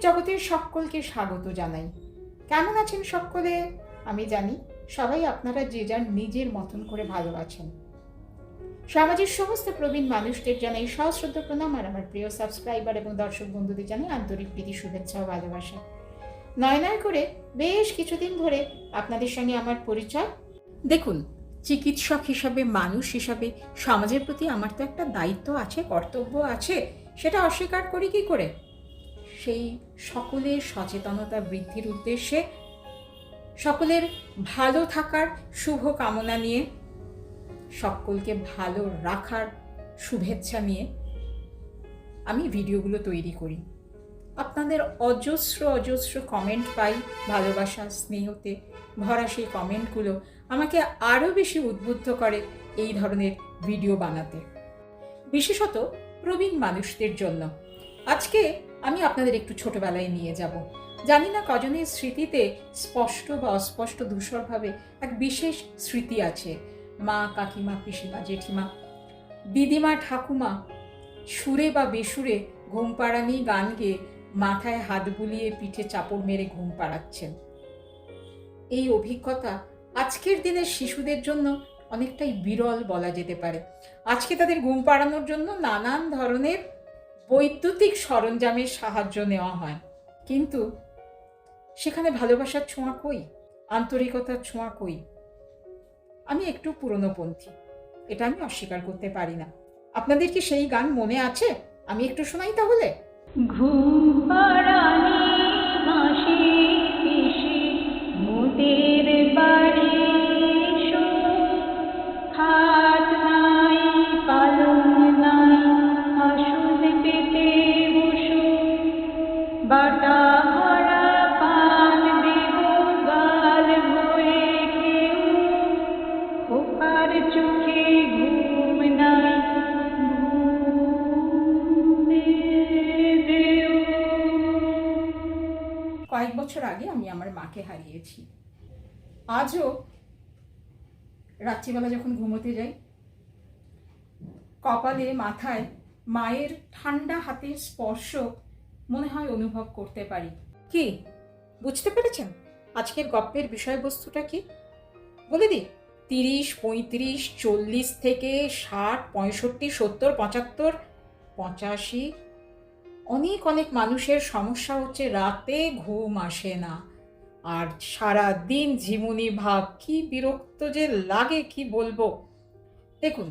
জগতের সকলকে স্বাগত জানাই। কেমন আছেন সকলে? আমি জানি সবাই আপনারা যে যার নিজের মতন করে ভালো আছেন সমাজের সমস্ত প্রবীণ মানুষদের জানাই সশ্রদ্ধ প্রণাম আর আমার প্রিয় সাবস্ক্রাইবার এবং দর্শক বন্ধুদের জানাই আন্তরিক প্রীতি, শুভেচ্ছা ও ভালোবাসা। নয় নয় করে বেশ কিছুদিন ধরে আপনাদের সঙ্গে আমার পরিচয়। দেখুন, চিকিৎসক হিসাবে, মানুষ হিসাবে সমাজের প্রতি আমার তো একটা দায়িত্ব আছে, কর্তব্য আছে, সেটা অস্বীকার করি কি করে? সেই সকলের সচেতনতা বৃদ্ধির উদ্দেশ্যে সকলের ভালো থাকার শুভ কামনা নিয়ে, সকলকে ভালো রাখার শুভেচ্ছা নিয়ে আমি ভিডিওগুলো তৈরি করি। আপনাদের অজস্র অজস্র কমেন্ট পাই ভালোবাসা, স্নেহতে ভরা সেই কমেন্টগুলো আমাকে আরও বেশি উদ্বুদ্ধ করে এই ধরনের ভিডিও বানাতে। বিশেষত প্রবীণ মানুষদের জন্য। আজকে আমি আপনাদের একটু ছোটবেলায় নিয়ে যাব। জানি না কজনের স্মৃতিতে স্পষ্ট বা অস্পষ্ট ধূসরভাবে এক বিশেষ স্মৃতি আছে। মা, কাকিমা, পিসিমা, জেঠিমা, দিদিমা, ঠাকুমা, সুরে বা বেসুরে ঘুম পাড়ানি গান গেয়ে মাথায় হাত বুলিয়ে পিঠে চাপড় মেরে ঘুম পাড়াচ্ছেন। এই অভিজ্ঞতা আজকের দিনের শিশুদের জন্য অনেকটাই বিরল বলা যেতে পারে। আজকে তাদের ঘুম পাড়ানোর জন্য নানান ধরনের বৈদ্যুতিক সরঞ্জামের সাহায্য নেওয়া হয়। কিন্তু সেখানে ভালোবাসার ছোঁয়া কই? আন্তরিকতার ছোঁয়া কই? আমি একটু পুরনোপন্থী। এটা আমি অস্বীকার করতে পারি না। আপনাদের কি সেই গান মনে আছে? আমি একটু শোনাই তাহলে। ঘুম আগে আমি আমার মাকে হারিয়েছি। আজও রাত্রিবেলা যখন ঘুমোতে যাই, কপালে, মাথায় মায়ের ঠান্ডা হাতের স্পর্শ মনে হয় অনুভব করতে পারি। কি? বুঝতে পেরেছেন? আজকের গল্পের বিষয়বস্তুটা কি? বলে দিই, তিরিশ, পঁয়ত্রিশ, চল্লিশ থেকে ষাট, পঁয়ষট্টি, সত্তর, পঁচাত্তর, পঁচাশি অনেক অনেক মানুষের সমস্যা হচ্ছে রাতে ঘুম আসে না। আর সারা দিন ঝিমুনি ভাব, কি বিরক্ত যে লাগে, কি বলব? দেখুন,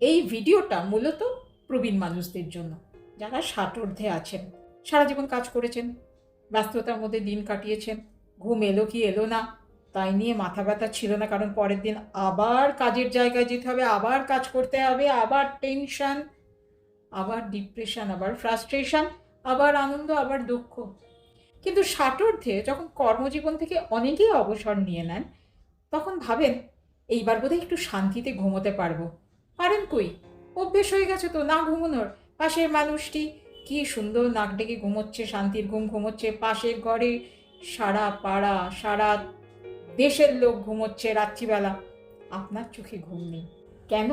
এই ভিডিওটা মূলত প্রবীণ মানুষদের জন্য, যারা ষাটোর্ধে আছেন, সারা জীবন কাজ করেছেন, ব্যস্ততার মধ্যে দিন কাটিয়েছেন, ঘুম এলো কি এলো না, তাই নিয়ে মাথা ব্যথা ছিল না, কারণ পরের দিন আবার কাজের জায়গায় যেতে হবে, আবার কাজ করতে হবে, আবার টেনশন আবার ডিপ্রেশন আবার ফ্রাস্ট্রেশন আবার আনন্দ, আবার দুঃখ। কিন্তু ষাটোর্ধে যখন কর্মজীবন থেকে অনেকেই অবসর নিয়ে নেন, তখন ভাবেন, এইবার বোধহয় একটু শান্তিতে ঘুমোতে পারব। পারেন কই? অভ্যেস হয়ে গেছে তো, না ঘুমোনোর। পাশের মানুষটি কি সুন্দর নাক ডেকে ঘুমোচ্ছে, শান্তির ঘুম ঘুমোচ্ছে, পাশের ঘরে সারা পাড়া, সারা দেশের লোক ঘুমোচ্ছে রাত্রিবেলা। আপনার চোখে ঘুম নেই। কেন?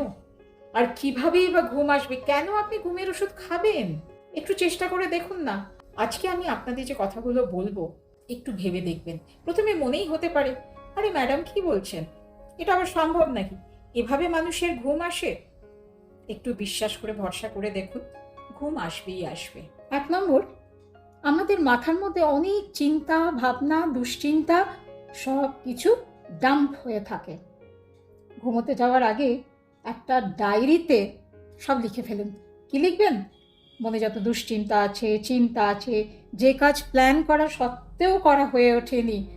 আর কিভাবেই বা ঘুম আসবে? কেন আপনি ঘুমের ওষুধ খাবেন? একটু চেষ্টা করে দেখুন না। আজকে আমি আপনাদের যে কথাগুলো বলব, একটু ভেবে দেখবেন। প্রথমে মনেই হতে পারে, আরে ম্যাডাম, কি বলছেন? এটা আবার সম্ভব নাকি? এভাবে মানুষের ঘুম আসে? একটু বিশ্বাস করে, ভরসা করে দেখুন, ঘুম আসবেই আসবে। এক নম্বর, আমাদের মাথার মধ্যে অনেক চিন্তা, ভাবনা, দুশ্চিন্তা সব কিছু ডাম্প হয়ে থাকে। ঘুমোতে যাওয়ার আগে একটা ডায়েরিতে সব লিখে ফেলুন। কি লিখবেন? মনে যত দুশ্চিন্তা আছে, চিন্তা আছে, যে কাজ প্ল্যান করা সত্ত্বেও করা হয়ে ওঠেনি।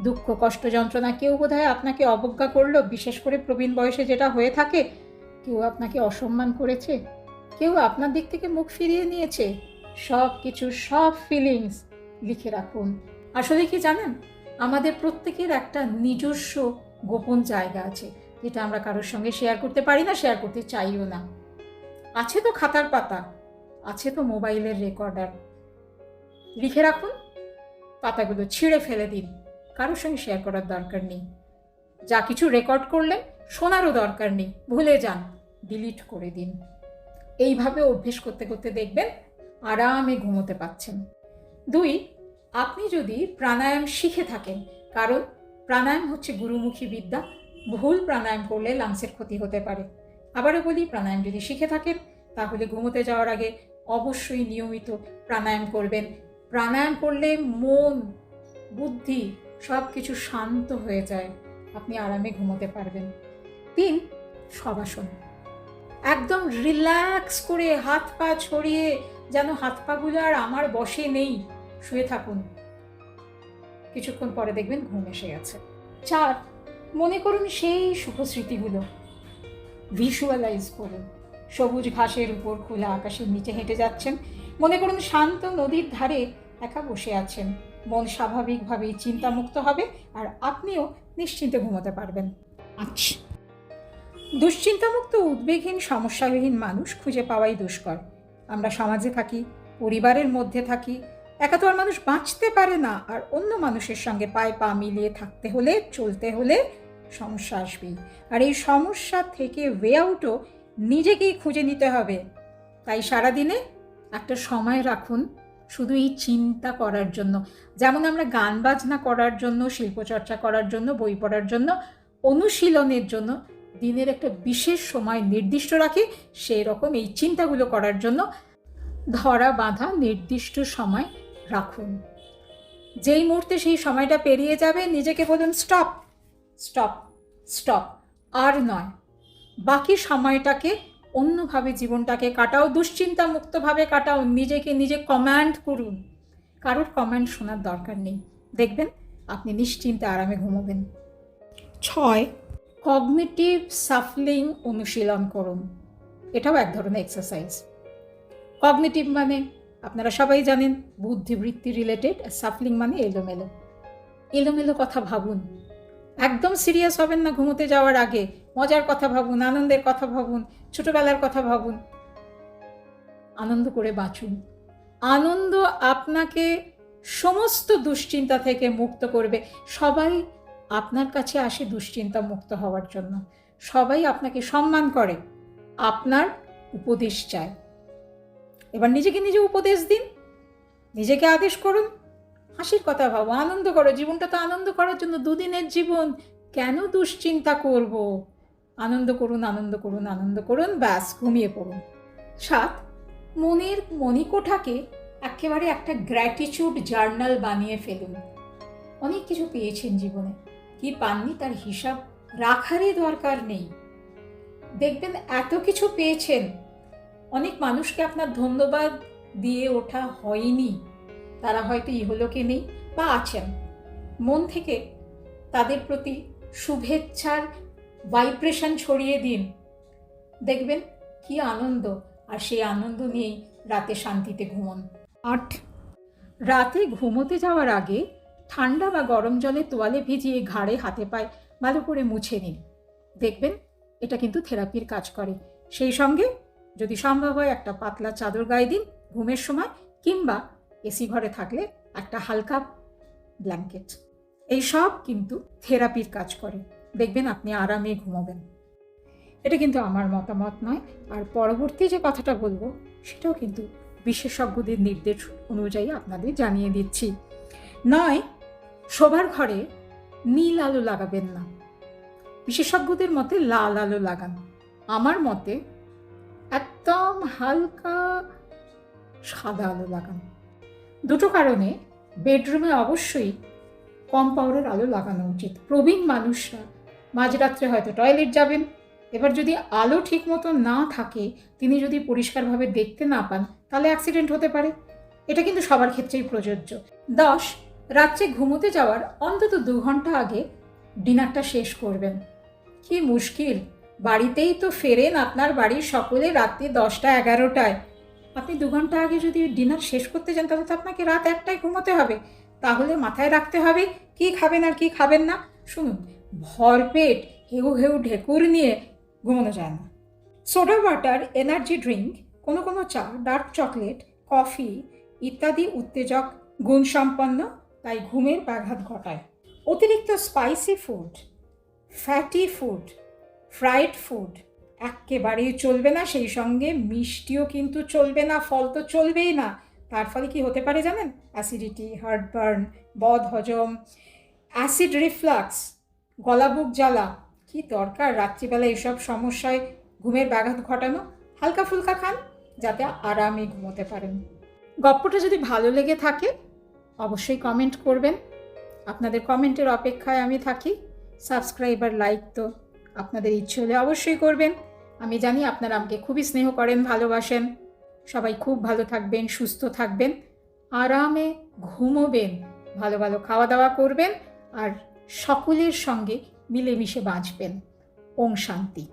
দুঃখ, কষ্ট, যন্ত্রণা, কেউ বোধহয় আপনাকে অবজ্ঞা করল, বিশেষ করে প্রবীণ বয়সে যেটা হয়ে থাকে। কেউ আপনাকে অসম্মান করেছে, কেউ আপনার দিক থেকে মুখ ফিরিয়ে নিয়েছে। সব কিছু সব ফিলিংস লিখে রাখুন। আসলে কি জানেন? আমাদের প্রত্যেকের একটা নিজস্ব গোপন জায়গা আছে। যেটা আমরা কারোর সঙ্গে শেয়ার করতে পারি না শেয়ার করতে চাইও না। আছে তো খাতার পাতা, আছে তো মোবাইলের রেকর্ডার লিখে রাখুন, পাতাগুলো ছিঁড়ে ফেলে দিন। কারোর সঙ্গে শেয়ার করার দরকার নেই। যা কিছু রেকর্ড করলেন, শোনারও দরকার নেই। ভুলে যান ডিলিট করে দিন। এইভাবে অভ্যেস করতে করতে দেখবেন, আরামে ঘুমোতে পাচ্ছেন। দুই, আপনি যদি প্রাণায়াম শিখে থাকেন, কারণ প্রাণায়াম হচ্ছে গুরুমুখী বিদ্যা। ভুল প্রাণায়াম করলে লাংসের ক্ষতি হতে পারে। আবারও বলি, প্রাণায়াম যদি শিখে থাকেন, তাহলে ঘুমোতে যাওয়ার আগে অবশ্যই নিয়মিত প্রাণায়াম করবেন। প্রাণায়াম করলে মন, বুদ্ধি সব কিছু শান্ত হয়ে যায়। আপনি আরামে ঘুমোতে পারবেন। তিন সবাসন একদম রিল্যাক্স করে হাত পা ছড়িয়ে যেন হাত পাগুলো আর আমার বসে নেই, শুয়ে থাকুন। কিছুক্ষণ পরে দেখবেন ঘুম এসে গেছে। চার মনে করুন সেই শুভ স্মৃতিগুলো ভিজুয়ালাইজ করুন সবুজ ঘাসের উপর খোলা আকাশের নিচে হেঁটে যাচ্ছেন। মনে করুন শান্ত নদীর ধারে একা বসে আছেন। মন স্বাভাবিকভাবেই চিন্তামুক্ত হবে আর আপনিও নিশ্চিন্তে ঘুমোতে পারবেন। আচ্ছা। দুশ্চিন্তামুক্ত উদ্বেগহীন সমস্যাবিহীন মানুষ খুঁজে পাওয়াই দুষ্কর। আমরা সমাজে থাকি পরিবারের মধ্যে থাকি। একা তো আর মানুষ বাঁচতে পারে না। আর অন্য মানুষের সঙ্গে পায়ে পা মিলিয়ে থাকতে হলে চলতে হলে সমস্যা আসবেই। আর এই সমস্যা থেকে ওয়ে আউটও নিজেকেই খুঁজে নিতে হবে। তাই সারাদিনে একটা সময় রাখুন শুধু এই চিন্তা করার জন্য। যেমন আমরা গান বাজনা করার জন্য, শিল্পচর্চা করার জন্য, বই পড়ার জন্য, অনুশীলনের জন্য দিনের একটা বিশেষ সময় নির্দিষ্ট রাখি, সেই রকম এই চিন্তাগুলো করার জন্য ধরা বাঁধা নির্দিষ্ট সময় রাখুন। যেই মুহূর্তে সেই সময়টা পেরিয়ে যাবে, নিজেকে বলুন, স্টপ! স্টপ স্টপ আর নয়। বাকি সময়টাকে অন্যভাবে জীবনটাকে কাটাও দুশ্চিন্তা মুক্তভাবে কাটাও নিজেকে নিজে কমান্ড করুন। কারোর কমান্ড শোনার দরকার নেই। দেখবেন আপনি নিশ্চিন্তে আরামে ঘুমোবেন। ছয়। কগনিটিভ সাফলিং অনুশীলন করুন। এটাও এক ধরনের এক্সারসাইজ কগনিটিভ মানে আপনারা সবাই জানেন বুদ্ধিবৃত্তি রিলেটেড সাফলিং মানে এলোমেলো। এলোমেলো কথা ভাবুন। একদম সিরিয়াস হবেন না ঘুমোতে যাওয়ার আগে। মজার কথা ভাবুন, আনন্দের কথা ভাবুন, ছোটবেলার কথা ভাবুন। আনন্দ করে বাঁচুন। আনন্দ আপনাকে সমস্ত দুশ্চিন্তা থেকে মুক্ত করবে। সবাই আপনার কাছে আসে দুশ্চিন্তা মুক্ত হওয়ার জন্য। সবাই আপনাকে সম্মান করে। আপনার উপদেশ চায়। এবার নিজেকে নিজে উপদেশ দিন। নিজেকে আদেশ করুন। হাসির কথা ভাবো, আনন্দ করো, জীবনটা তো আনন্দ করার জন্য দুদিনের জীবন। কেন দুশ্চিন্তা করব? আনন্দ করুন আনন্দ করুন আনন্দ করুন, ব্যাস, ঘুমিয়ে পড়ুন। সাত, মনের মণিকোঠাকে একেবারে একটা গ্র্যাটিচিউড জার্নাল বানিয়ে ফেলুন। অনেক কিছু পেয়েছেন জীবনে। কি পাননি তার হিসাব রাখারই দরকার নেই। দেখবেন এত কিছু পেয়েছেন। অনেক মানুষকে আপনার ধন্যবাদ দিয়ে ওঠা হয়নি। তারা হয়তো ইহলোকে নেই বা আছেন। মন থেকে তাদের প্রতি শুভেচ্ছার ভাইব্রেশন ছড়িয়ে দিন। দেখবেন কি আনন্দ, আর সেই আনন্দ নিয়েই রাতে শান্তিতে ঘুমন। আট, রাতে ঘুমোতে যাওয়ার আগে ঠান্ডা বা গরম জলে তোয়ালে ভিজিয়ে ঘাড়ে হাতে পায়ে ভালো করে মুছে নিন। দেখবেন এটা কিন্তু থেরাপির কাজ করে। সেই সঙ্গে যদি সম্ভব হয় একটা পাতলা চাদর গায়ে দিন ঘুমের সময়, কিংবা এসি ঘরে থাকলে একটা হালকা ব্ল্যাঙ্কেট এই সব কিন্তু থেরাপির কাজ করে। দেখবেন আপনি আরামে ঘুমোবেন। এটা কিন্তু আমার মতামত নয়। আর পরবর্তী যে কথাটা বলব, সেটাও কিন্তু বিশেষজ্ঞদের নির্দেশ অনুযায়ী আপনাদের জানিয়ে দিচ্ছি। নয়, শোবার ঘরে নীল আলো লাগাবেন না। বিশেষজ্ঞদের মতে লাল আলো লাগান। আমার মতে একদম হালকা সাদা আলো লাগান। দুটো কারণে বেডরুমে অবশ্যই কম পাওয়ারের আলো লাগানো উচিত। প্রবীণ মানুষরা মাঝরাত্রে হয়তো টয়লেট যাবেন। এবার যদি আলো ঠিক মতো না থাকে, তিনি যদি পরিষ্কারভাবে দেখতে না পান, তাহলে অ্যাক্সিডেন্ট হতে পারে। এটা কিন্তু সবার ক্ষেত্রেই প্রযোজ্য। দশ, রাত্রে ঘুমোতে যাওয়ার অন্তত দু ঘণ্টা আগে ডিনারটা শেষ করবেন। কি মুশকিল! বাড়িতেই তো ফেরেন আপনার বাড়ির সকলে রাত্রি দশটা এগারোটায়। আপনি দু ঘণ্টা আগে যদি ডিনার শেষ করতে যান, তাহলে তো আপনাকে রাত একটাই ঘুমোতে হবে। তাহলে মাথায় রাখতে হবে, কি খাবেন আর কি খাবেন না। শুনুন ভরপেট হেউ হেউ ঢেকুর নিয়ে ঘুমানো যায় না। সোডা ওয়াটার, এনার্জি ড্রিঙ্ক, কোনো কোনো চা, ডার্ক চকলেট, কফি ইত্যাদি উত্তেজক গুণসম্পন্ন, তাই ঘুমের ব্যাঘাত ঘটায়। অতিরিক্ত spicy food, fatty food, fried food একেবারেই চলবে না, সেই সঙ্গে মিষ্টিও কিন্তু চলবে না, ফল তো চলবেই না। তার ফলে কি হতে পারে জানেন? অ্যাসিডিটি, হার্টবার্ন, বদ হজম, অ্যাসিড রিফ্লাক্স, গলা বুক জ্বালা, কি দরকার রাত্রিবেলা এসব সমস্যায় ঘুমের ব্যাঘাত ঘটানো? হালকা ফুলকা খান, যাতে আরামে ঘুমোতে পারেন। গল্পটা যদি ভালো লেগে থাকে, অবশ্যই কমেন্ট করবেন। আপনাদের কমেন্টের অপেক্ষায় আমি থাকি। সাবস্ক্রাইবার, লাইক তো আপনাদের ইচ্ছে হলে অবশ্যই করবেন। আমি জানি আপনারা আমাকে খুবই স্নেহ করেন, ভালোবাসেন। সবাই খুব ভালো থাকবেন, সুস্থ থাকবেন, আরামে ঘুমোবেন, ভালো ভালো খাওয়া দাওয়া করবেন, আর সকলের সঙ্গে মিলেমিশে বাঁচবেন। ওম শান্তি।